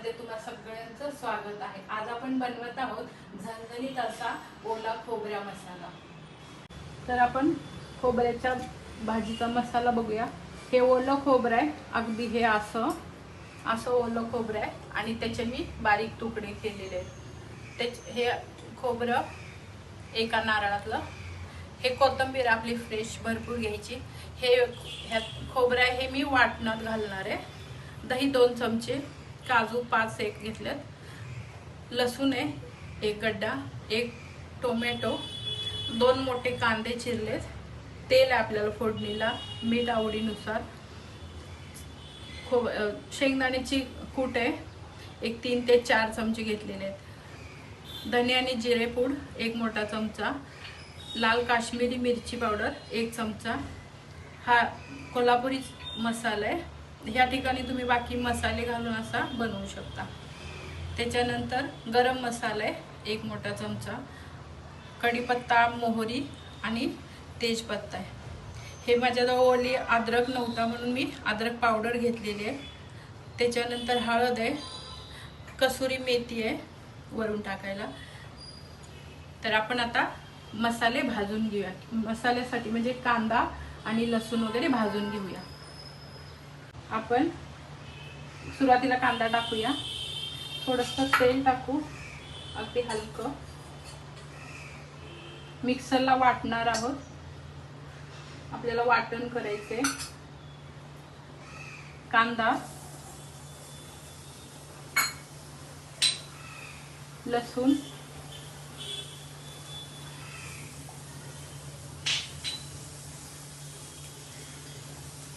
मध्ये तुम्हा सगळ्यांचं स्वागत आहे. आज आपण बनवत आहोत झणझणीत असा ओला खोबऱ्या मसाला. तर आपण खोबऱ्याच्या भाजीचा मसाला बघूया. हे ओलं खोबरं आहे. अगदी हे असं असं ओलं खोबरं आहे. आणि त्याचे मी बारीक तुकडे केलेले आहेत. त्याच हे खोबरं एका नारळातलं. हे कोथिंबीर आपली फ्रेश भरपूर घ्यायची. हे ह्या खोबरं आहे हे मी वाटणात घालणार आहे. दही दोन चमचे. काजू पाच एक घेतलेत. लसूण आहे एक गड्डा एक टोमॅटो दोन मोठे कांदे चिरलेत. तेल आहे आपल्याला फोडणीला मीठ आवडीनुसार. खो शेंगदाण्याची कूट आहे. एक तीन ते चार चमचे घेतलेले आहेत. धने आणि जिरे पूड एक मोठा चमचा. लाल काश्मीरी मिरची पावडर एक चमचा. हा कोल्हापुरी मसाला आहे. ह्या ठिकाणी तुम्ही बाकी मसाले घालून असा बनवू शकता. त्याच्यानंतर गरम मसाला आहे एक मोठा चमचा कढीपत्ता मोहरी आणि तेजपत्ता आहे. हे माझ्याजवळ ओली अद्रक नव्हता म्हणून मी अद्रक पावडर घेतलेली आहे. त्याच्यानंतर हळद आहे कसुरी मेथी आहे वरून टाकायला. तर आपण आता मसाले भाजून घेऊया. मसाल्यासाठी म्हणजे कांदा आणि लसूण वगैरे भाजून घेऊया. आपण सुरुवातीला कांदा टाकूया. थोडंसं तेल टाकू. अगदी हलकं. मिक्सरला वाटणार आहोत. आपल्याला वाटण करायचे कांदा. लसूण.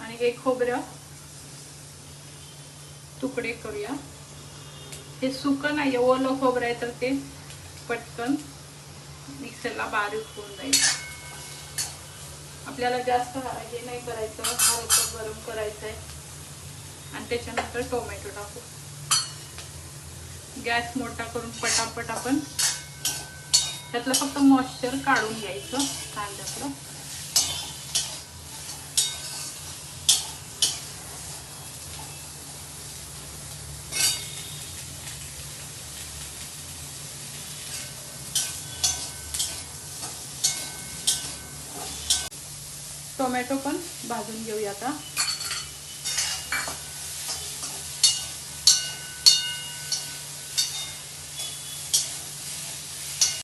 आणि हे खोबरं. तुकडे करूया. हे सुकं नाही ओलं खोबरं आहे तर ते पटकन मिक्सरला बारीक होऊन जाईल. आपल्याला जास्त हे नाही करायचं हलकं गरम करायचं आहे. आणि त्याच्यानंतर टोमॅटो टाकू. गॅस मोठा करून पटापट आपण त्यातलं फक्त मॉइश्चर काढून घ्यायचं कांद्यातलं. टोमॅटो पण भाजून घेऊया आता.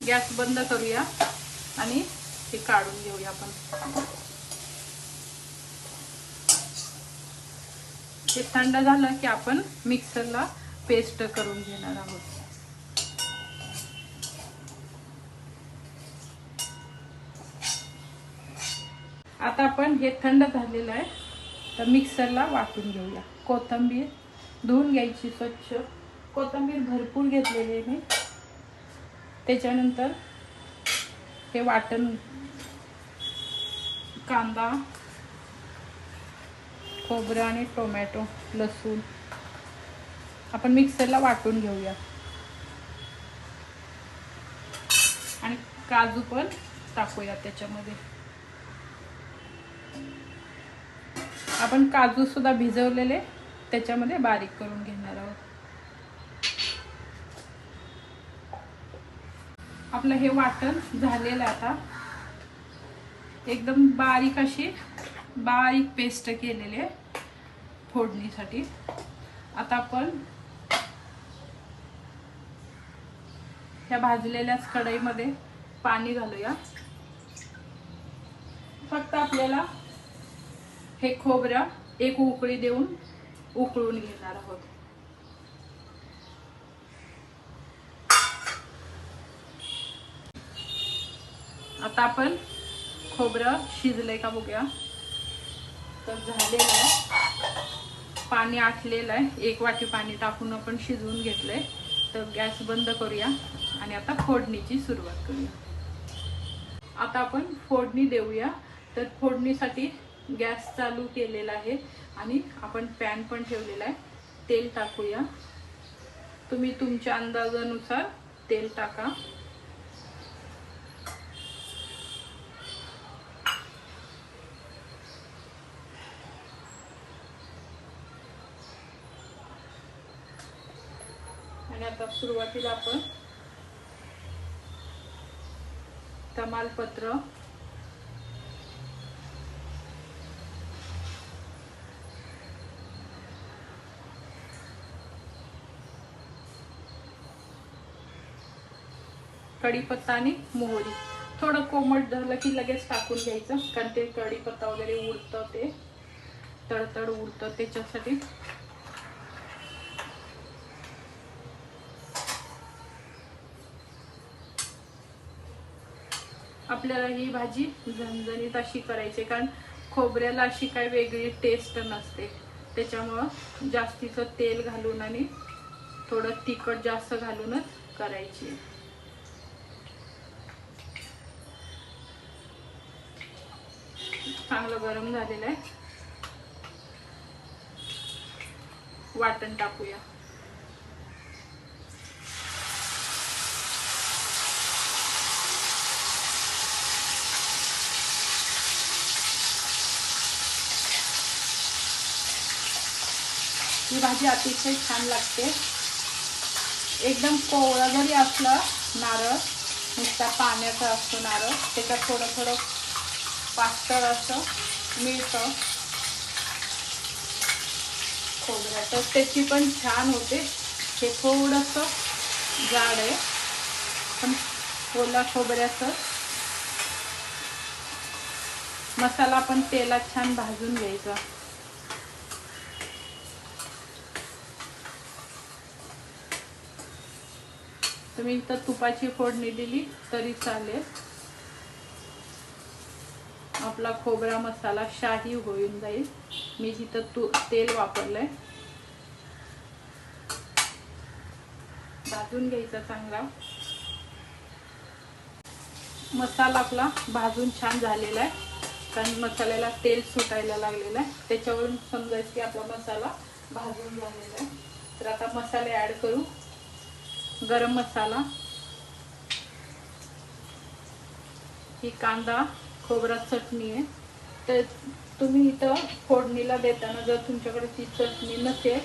गॅस बंद करूया आणि हे काढून घेऊया आपण. हे थंड झालं की आपण मिक्सरला पेस्ट करून घेणार आहोत. आता आपण हे थंड झालेलं आहे. तर मिक्सरला वाटून घेऊया. कोथिंबीर धुवून घ्यायची स्वच्छ. कोथिंबीर भरपूर घेतलेली आहे मी. त्याच्यानंतर हे वाटण कांदा खोबरं आणि टोमॅटो लसूण आपण मिक्सरला वाटून घेऊया. आणि काजू पण टाकूया त्याच्यामध्ये. आपण काजू सुद्धा भिजवलेले त्याच्यामध्ये बारीक करून घेणार आहोत. आपलं हे वाटण झालेलं आहे आता. एकदम बारीक अशी बारीक पेस्ट केलेली आहे फोडणीसाठी. आता आपण ह्या भाजलेल्याच कढईमध्ये पाणी घालूया. फक्त आपल्याला हे खोबरं एक उकळी देऊन उकळून घेणार आहोत. आता आपण खोबरं शिजलंय का बघूया. तर झालेलं आहे. पाणी आटलेलं आहे. एक वाटी पाणी टाकून आपण शिजवून घेतलंय. तर गॅस बंद करूया आणि आता फोडणीची सुरुवात करूया. आता आपण फोडणी देऊया. तर फोडणीसाठी गॅस चालू केलेला आहे आणि आपण पॅन पण ठेवलेला आहे. तेल टाकूया. तुम्ही तुमच्या अंदाजानुसार तेल टाका. आणि आता सुरुवातीला आपण तमालपत्र कढीपत्ता आणि मोहरी. थोडं कोमट झालं की लगेच टाकून घ्यायचं कारण ते कढीपत्ता वगैरे उरतं ते. तडतड उडतं त्याच्यासाठी. आपल्याला ही भाजी झणझणीत अशी करायची कारण खोबऱ्याला अशी काही वेगळी टेस्ट नसते. त्याच्यामुळं जास्तीचं तेल घालून आणि थोडं तिखट जास्त घालूनच करायची. चांगलं गरम झालेलं आहे. वाटण टाकूया. ही भाजी अतिशय छान लागते. एकदम कोवळा जरी असलं नारळ नुसता पाण्याचा असतो नारळ त्याच्यात थोडं थोडं पातळ असं मिळतं. खोबऱ्या तर त्याची पण छान होते. हे थोडंसं जाड आहे. पण ओला खोबऱ्याचं. मसाला पण तेलात छान भाजून घ्यायचा. तुम्ही इथं तुपाची फोडणी दिली तरी चालेल. आपला खोबरा मसाला शाही होऊन जाईल. मी जिथं तू तेल वापरलंय. भाजून घ्यायचा चांगला. मसाला आपला भाजून छान झालेला आहे. कारण मसाल्याला तेल सुटायला लागलेलं आहे. त्याच्यावरून समजायचं की आपला मसाला भाजून झालेला आहे. तर आता मसाले ॲड करू. गरम मसाला. ही कांदा. खोबरा चटणी आहे. तर तुम्ही इथं फोडणीला देताना जर तुमच्याकडे ती चटणी नसेल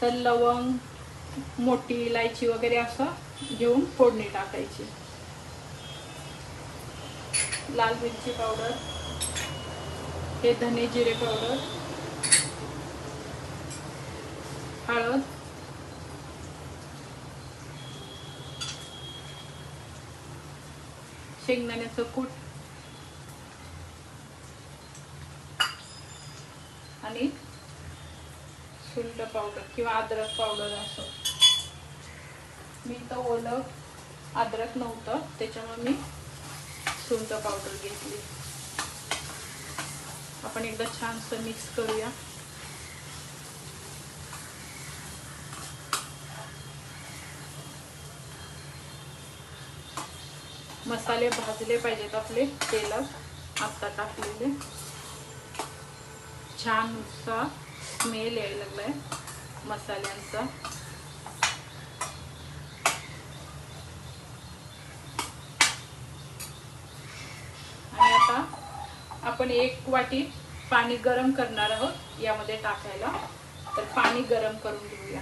तर लवंग मोठी इलायची वगैरे असं घेऊन फोडणी टाकायची. लाल मिरची पावडर हे धने जिरे पावडर हळद शेंगदाण्याचं कूट आणि सुंट पावडर किंवा अद्रक पावडर असं. मी तर ओलं अद्रक नव्हतं त्याच्यामुळे मी सुंट पावडर घेतली. आपण एकदा छानसं मिक्स करूया. मसाले भाजले पाहिजेत आपले तेलात आत्ता टाकलेले. छान नुसता स्मेल यायला लागलाय. मसाल्यांचा. आणि आता आपण एक वाटी पाणी गरम करणार आहोत यामध्ये टाकायला. तर पाणी गरम करून घेऊया.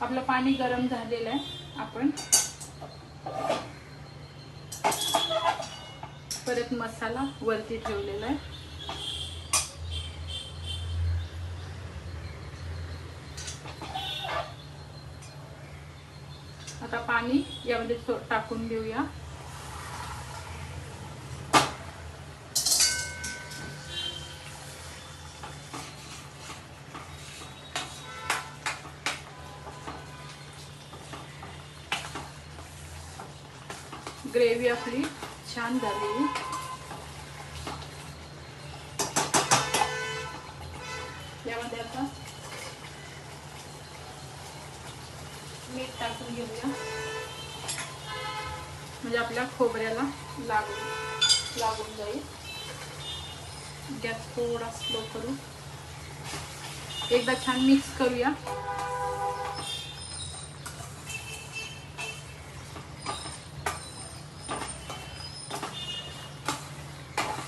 आपलं पाणी गरम झालेलं आहे. आपण परत मसाला वरती ठेवलेला आहे. आता पाणी यामध्ये सो- टाकून घेऊया. ग्रेव्ही आपली छान झालेली यामध्ये आता मीठ टाकून घेऊया. म्हणजे आपल्या खोबऱ्याला लागून लागून जाईल. गॅस थोडा स्लो करू. एकदा छान मिक्स करूया.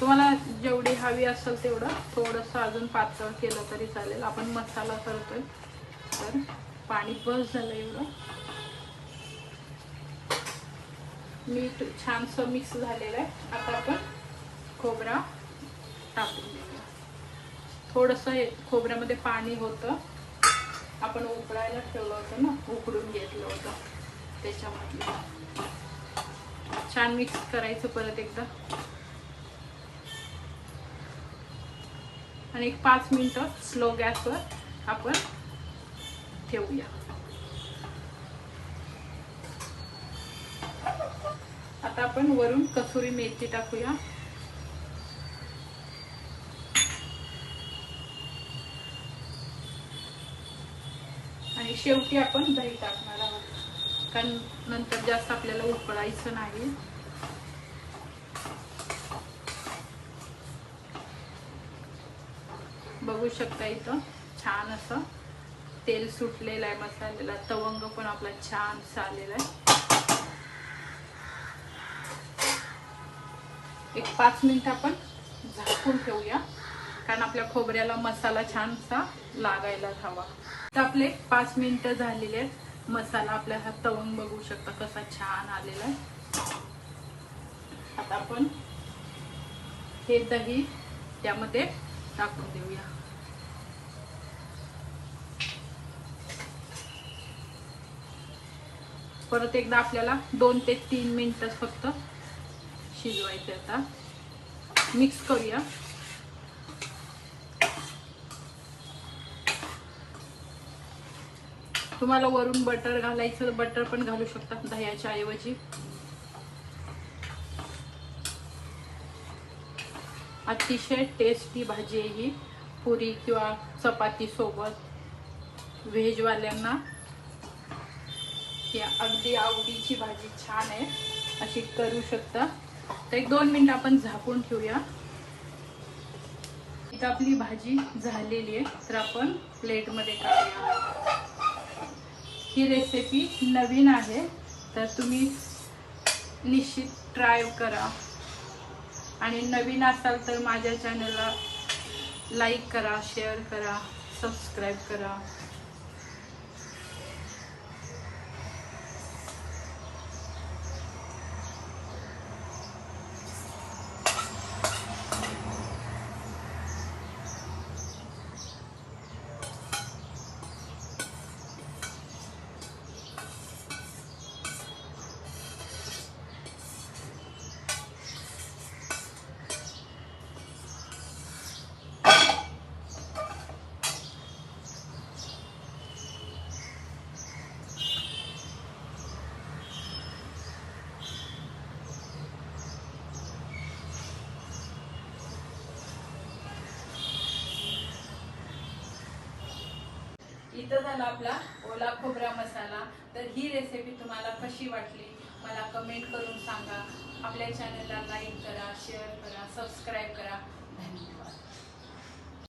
तुम्हाला जेवढी हवी असेल तेवढं थोडंसं अजून पातळ केलं तरी चालेल. आपण मसाला करतोय. तर पाणी बस झालं एवढं. मीठ छानसं मिक्स झालेलं आहे. आता आपण खोबरा टाकून देऊया थोडंसं हे खोबऱ्यामध्ये पाणी होतं. आपण उकळायला ठेवलं होतं ना उकडून घेतलं होतं त्याच्यामध्ये छान मिक्स करायचं परत एकदा. आणि एक पाच मिनिटं स्लो गॅसवर आपण ठेवूया. आता आपण वरून कसुरी मेथी टाकूया. आणि शेवटी आपण दही टाकणार आहोत. कारण नंतर जास्त आपल्याला उकळायचं नाही. बघू शकता इथं. छान असं. तेल सुटलेलं आहे मसाल्याला. तवंग पण आपला छान आलेला आहे. एक पाच मिनिट आपण झाकून ठेवूया. कारण आपल्या खोबऱ्याला मसाला छानसा लागायला हवा. तर आपले पाच मिनिटं झालेले आहेत. मसाला आपल्या हा तवंग बघू शकता कसा छान आलेला आहे. आता आपण हे दही त्यामध्ये टाकून देऊया. परत एकदा आपल्याला दोन ते तीन मिनटं फक्त शिजवायचे आता. मिक्स करूया. तुम्हाला वरून बटर घालायचं बटर पण घालू शकता दह्याच्या ऐवजी. अतिशय टेस्टी भाजी आहे ही. पुरी किंवा चपाती सोबत. व्हेजवाल्यांना ही अगदी आवडीची भाजी छान आहे. अशी करू शकता. तर एक दोन मिनिटं आपण झाकून ठेवूया. इथं आपली भाजी झालेली आहे. तर आपण प्लेटमध्ये काढूया ही रेसिपी नवीन आहे. तर तुम्ही निश्चित ट्राय करा. आणि नवीन असाल तर माझ्या चॅनलला लाईक करा शेअर करा सबस्क्राईब करा. इथं झाला आपला ओला खोबरा मसाला. तर ही रेसिपी तुम्हाला कशी वाटली? मला कमेंट करून सांगा. आपल्या चॅनलला लाईक करा शेअर करा सबस्क्राईब करा.